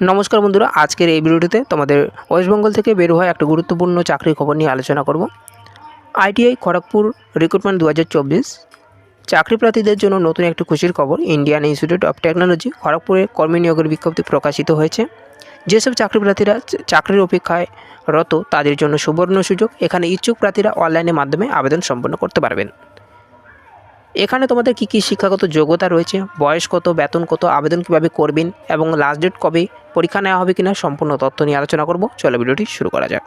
নমস্কার বন্ধুরা, আজকের এই ভিডিওটিতে তোমাদের ওয়েস্টবেঙ্গল থেকে বের হওয়া একটা গুরুত্বপূর্ণ চাকরির খবর নিয়ে আলোচনা করব। আইটিআই খড়গপুর রিক্রুটমেন্ট দু হাজার চব্বিশ। চাকরি প্রার্থীদের জন্য নতুন একটি খুশির খবর ইন্ডিয়ান ইনস্টিটিউট অফ টেকনোলজি খড়গপুরে কর্মী নিয়োগের বিজ্ঞপ্তি প্রকাশিত হয়েছে। যেসব চাকরি প্রার্থীরা চাকরির অপেক্ষায় রত, তাদের জন্য সুবর্ণ সুযোগ। এখানে ইচ্ছুক প্রার্থীরা অনলাইনের মাধ্যমে আবেদন সম্পন্ন করতে পারবেন। এখানে তোমাদের কী কী শিক্ষাগত যোগ্যতা রয়েছে? বয়স কত? বেতন কত? আবেদন কীভাবে করবেন? এবং লাস্ট ডেট কবে? পরীক্ষা নেওয়া হবে কিনা? সম্পূর্ণ তথ্য নিয়ে আলোচনা করব। চলো ভিডিওটি শুরু করা যাক।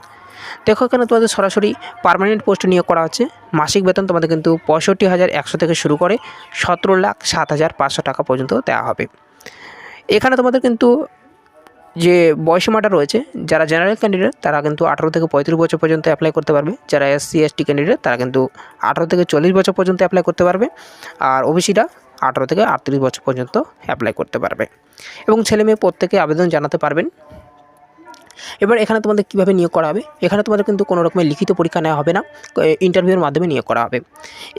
দেখো, এখানে তোমাদের সরাসরি পার্মানেন্ট পোস্ট নিয়োগ করা হচ্ছে। মাসিক বেতন তোমাদের কিন্তু পঁয়ষট্টি হাজার একশো থেকে শুরু করে সতেরো লাখ সাত হাজার পাঁচশো টাকা পর্যন্ত দেওয়া হবে। এখানে তোমাদের কিন্তু যে বয়সীমাটা রয়েছে, যারা জেনারেল ক্যান্ডিডেট তারা কিন্তু আঠারো থেকে পঁয়ত্রিশ বছর পর্যন্ত অ্যাপ্লাই করতে পারবে। যারা এসসি এসটি ক্যান্ডিডেট তারা কিন্তু আঠারো থেকে চল্লিশ বছর পর্যন্ত অ্যাপ্লাই করতে পারবে। আর ওবিসিরা আঠারো থেকে আটত্রিশ বছর পর্যন্ত অ্যাপ্লাই করতে পারবে। এবং ছেলে মেয়ে প্রত্যেকে আবেদন জানাতে পারবেন। এবার এখানে তোমাদের কীভাবে নিয়োগ করা হবে? এখানে তোমাদের কিন্তু কোনো রকমের লিখিত পরীক্ষা নেওয়া হবে না। ইন্টারভিউর মাধ্যমে নিয়োগ করা হবে।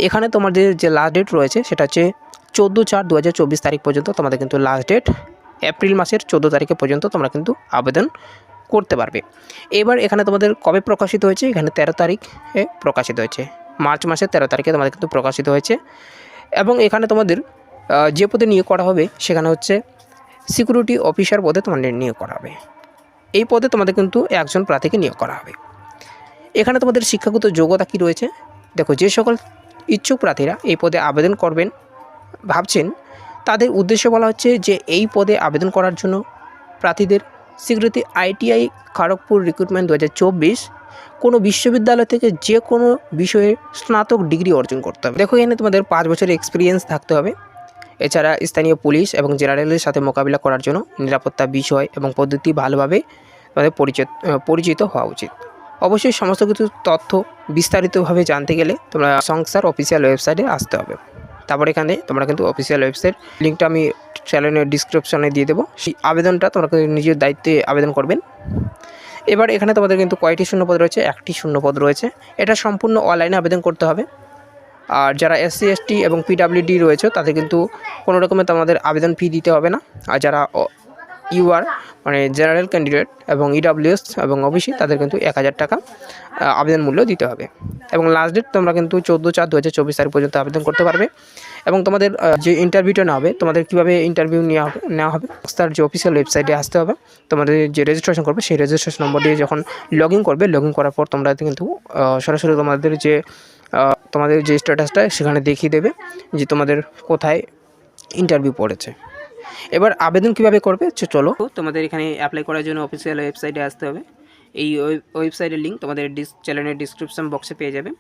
এখানে তোমাদের যে লাস্ট ডেট রয়েছে, সেটা হচ্ছে চোদ্দ চার দু তারিখ পর্যন্ত তোমাদের কিন্তু লাস্ট ডেট এপ্রিল মাসের চোদ্দ তারিখে পর্যন্ত তোমরা কিন্তু আবেদন করতে পারবে। এবার এখানে তোমাদের কবে প্রকাশিত হয়েছে? এখানে তেরো তারিখে প্রকাশিত হয়েছে। মার্চ মাসের তেরো তারিখে তোমাদের কিন্তু প্রকাশিত হয়েছে। এবং এখানে তোমাদের যে পদে নিয়োগ করা হবে, সেখানে হচ্ছে সিকিউরিটি অফিসার পদে তোমাদের নিয়োগ করা হবে। এই পদে তোমাদের কিন্তু একজন প্রার্থীকে নিয়োগ করা হবে। এখানে তোমাদের শিক্ষাগত যোগ্যতা কী রয়েছে? দেখো, যে সকল ইচ্ছুক প্রার্থীরা এই পদে আবেদন করবেন, ভাবছেন তাদের উদ্দেশ্য বলা হচ্ছে যে এই পদে আবেদন করার জন্য প্রার্থীদের স্বীকৃতি আইটিআই খড়গপুর রিক্রুটমেন্ট দু হাজার চব্বিশ, কোনো বিশ্ববিদ্যালয় থেকে যে কোনো বিষয়ে স্নাতক ডিগ্রি অর্জন করতে হবে। দেখো এখানে তোমাদের পাঁচ বছরের এক্সপিরিয়েন্স থাকতে হবে। এছাড়া স্থানীয় পুলিশ এবং জেনারেলের সাথে মোকাবিলা করার জন্য নিরাপত্তা বিষয় এবং পদ্ধতি ভালোভাবে তোমাদের পরিচিত পরিচিত হওয়া উচিত। অবশ্যই সমস্ত কিছু তথ্য বিস্তারিতভাবে জানতে গেলে তোমরা সংস্থার অফিসিয়াল ওয়েবসাইটে আসতে হবে। তারপর এখানে তোমরা কিন্তু অফিসিয়াল ওয়েবসাইট লিঙ্কটা আমি চ্যানেলের ডিসক্রিপশনে দিয়ে দেবো। সেই আবেদনটা তোমরা কিন্তু নিজের দায়িত্বে আবেদন করবেন। এবার এখানে তোমাদের কিন্তু কয়টি শূন্যপদ রয়েছে? একটি শূন্যপদ রয়েছে। এটা সম্পূর্ণ অনলাইনে আবেদন করতে হবে। আর যারা এসসি এসটি এবং পিডাব্লিউডি রয়েছে, তাদের কিন্তু কোনো রকমের তোমাদের আবেদন ফি দিতে হবে না। আর যারা ইউআর মানে জেনারেল ক্যান্ডিডেট এবং ইডাব্লিউএস এবং ওবিসি তাদের কিন্তু এক হাজার টাকা আবেদন মূল্য দিতে হবে। এবং লাস্ট ডেট তোমরা কিন্তু চোদ্দ চার দু হাজার চব্বিশ তারিখ পর্যন্ত আবেদন করতে পারবে। এবং তোমাদের যে ইন্টারভিউটা নেওয়া হবে, তোমাদের কীভাবে ইন্টারভিউ নেওয়া হবে নেওয়া হবে, তার যে অফিসিয়াল ওয়েবসাইটে আসতে হবে। তোমাদের যে রেজিস্ট্রেশন করবে, সেই রেজিস্ট্রেশন নম্বর দিয়ে যখন লগ ইন করবে লগ ইন করার পর তোমরা কিন্তু সরাসরি তোমাদের যে তোমাদের যে স্ট্যাটাসটা সেখানে দেখিয়ে দেবে যে তোমাদের কোথায় ইন্টারভিউ পড়েছে। এবার আবেদন কীভাবে করবে? চলো। তোমাদের এখানে অ্যাপ্লাই করার জন্য অফিসিয়াল ওয়েবসাইটে আসতে হবে। এই ওয়েবসাইটের লিঙ্ক তোমাদের ডিস চ্যানেলের ডিসক্রিপশন বক্সে পেয়ে যাবে।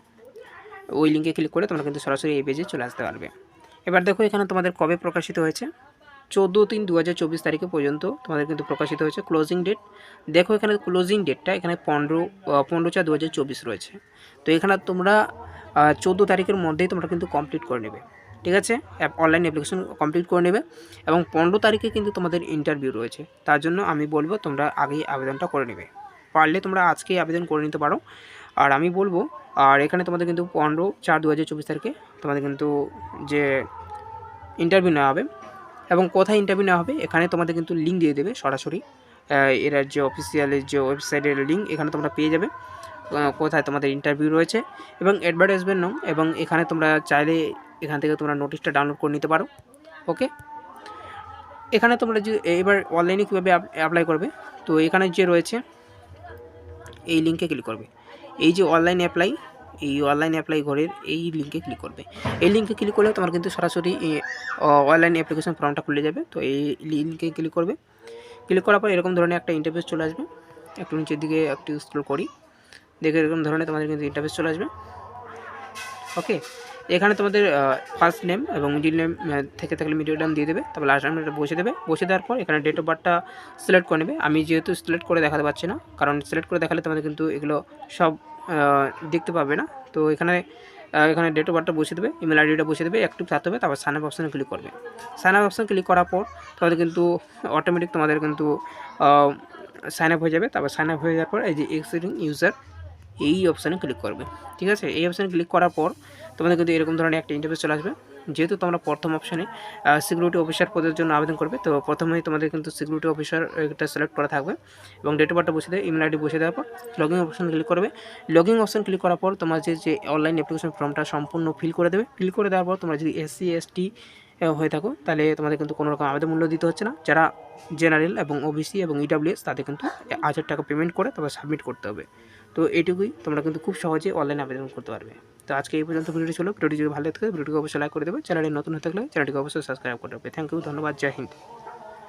ওই লিঙ্কে ক্লিক করে তোমরা কিন্তু সরাসরি এই পেজে চলে আসতে পারবে। এবার দেখো এখানে তোমাদের কবে প্রকাশিত হয়েছে। চোদ্দ তিন দু তারিখে পর্যন্ত তোমাদের কিন্তু প্রকাশিত হয়েছে ক্লোজিং ডেট দেখো এখানে ক্লোজিং ডেটটা এখানে পনেরো পনেরো চার দু রয়েছে। তো এখানে তোমরা চোদ্দ তারিখের মধ্যেই তোমরা কিন্তু কমপ্লিট করে নেবে। ঠিক আছে? অনলাইন অ্যাপ্লিকেশন কমপ্লিট করে নেবে এবং পনেরো তারিখে কিন্তু তোমাদের ইন্টারভিউ রয়েছে। তার জন্য আমি বলব তোমরা আগেই আবেদনটা করে নেবে। পারলে তোমরা আজকেই আবেদন করে নিতে পারো। আর আমি বলব, আর এখানে তোমাদের কিন্তু পনেরো চার দু হাজার চব্বিশ তারিখে তোমাদের কিন্তু যে ইন্টারভিউ নেওয়া হবে এবং কোথায় ইন্টারভিউ নেওয়া হবে, এখানে তোমাদের কিন্তু লিঙ্ক দিয়ে দেবে সরাসরি। এরা যে অফিসিয়ালের যে ওয়েবসাইটের লিঙ্ক এখানে তোমরা পেয়ে যাবে। কোথায় তোমাদের ইন্টারভিউ রয়েছে এবং অ্যাডভার্টাইজমেন্ট নাও এবং এখানে তোমরা চাইলে এখান থেকে তোমরা নোটিশটা ডাউনলোড করে নিতে পারো ওকে এখানে তোমরা যে, এবার অনলাইনে কীভাবে অ্যাপ্লাই করবে? তো এখানে যে রয়েছে, এই লিঙ্কে ক্লিক করবে। এই যে অনলাইন অ্যাপ্লাই এই অনলাইন অ্যাপ্লাই ঘরের এই লিঙ্কে ক্লিক করবে। এই লিঙ্কে ক্লিক করলে তোমার কিন্তু সরাসরি অনলাইন অ্যাপ্লিকেশন ফর্মটা খুলে যাবে। তো এই লিঙ্কে ক্লিক করবে। ক্লিক করার পর এরকম ধরনের একটা ইন্টারফেস চলে আসবে। একটু নিচের দিকে একটু স্ক্রল করি, দেখে এরকম ধরনের তোমাদের কিন্তু ইন্টারফেস চলে আসবে ওকে এখানে তোমাদের ফার্স্ট নেম এবং মিডিল নেম থেকে থাকলে মিডিল নেম দিয়ে দেবে। তারপর লাস্ট নেম এটা বসে দেবে। বসে দেওয়ার পর এখানে ডেট অফ বার্থটা সিলেক্ট করে নেবে। আমি যেহেতু সিলেক্ট করে দেখাতে পারছি না, কারণ সিলেক্ট করে দেখালে তোমাদের কিন্তু এগুলো সব দেখতে পাবে না। তো এখানে এখানে ডেট অফ বার্থটা বসে দেবে ইমেল আইডিটা বসে দেবে অ্যাক্টিভ থাকতে হবে, তারপর সাইন আপ অপশানে ক্লিক করবে। সাইন আপ অপশান ক্লিক করার পর তোমাদের কিন্তু অটোমেটিক তোমাদের কিন্তু সাইন আপ হয়ে যাবে। তারপর সাইন আপ হয়ে যাওয়ার পর এই যে এক্সিডিং ইউজার এই অপশানে ক্লিক করবে। ঠিক আছে? এই অপশানে ক্লিক করার পর তোমাদের কিন্তু এরকম ধরনের একটা ইন্টারভিউ চলে আসবে। যেহেতু তোমরা প্রথম অপশানে সিকিউরিটি অফিসার পদের জন্য আবেদন করবে, তো প্রথমেই তোমাদের কিন্তু সিকিউরিটি অফিসার এটা সিলেক্ট করা থাকবে এবং ডেট অফ বার্থটা বসে দেবে ইমেল আইডি বসে দেওয়ার পর লগিং অপশান ক্লিক করবে। লগিং অপশান ক্লিক করার পর তোমার যে যে অনলাইন অ্যাপ্লিকেশন ফর্মটা সম্পূর্ণ ফিল করে দেবে। ফিল করে দেওয়ার পর তোমরা যদি এসসি এসটি হয়ে থাকো, তাহলে তোমাদের কিন্তু কোনো রকম আবেদন মূল্য দিতে হচ্ছে না। যারা জেনারেল এবং ওবিসি এবং ইডাব্লিউএস তাদের কিন্তু হাজার টাকা পেমেন্ট করে তারপর সাবমিট করতে হবে। তো এটুকুই তোমরা কিন্তু খুব সহজে অনলাইন আবেদন করতে পারবে। তো আজকে এই পর্যন্ত ভিডিওটি ছিল ভিডিওটি যদি ভালো থাকে ভিডিওটিকে অবশ্যই লাইক করে দেবে। চ্যানেলটি নতুন হয়ে থাকলে চ্যানেলটিকে অবশ্যই সাবস্ক্রাইব করে দেবে থ্যাংক ইউ ধন্যবাদ, জয় হিন্দ।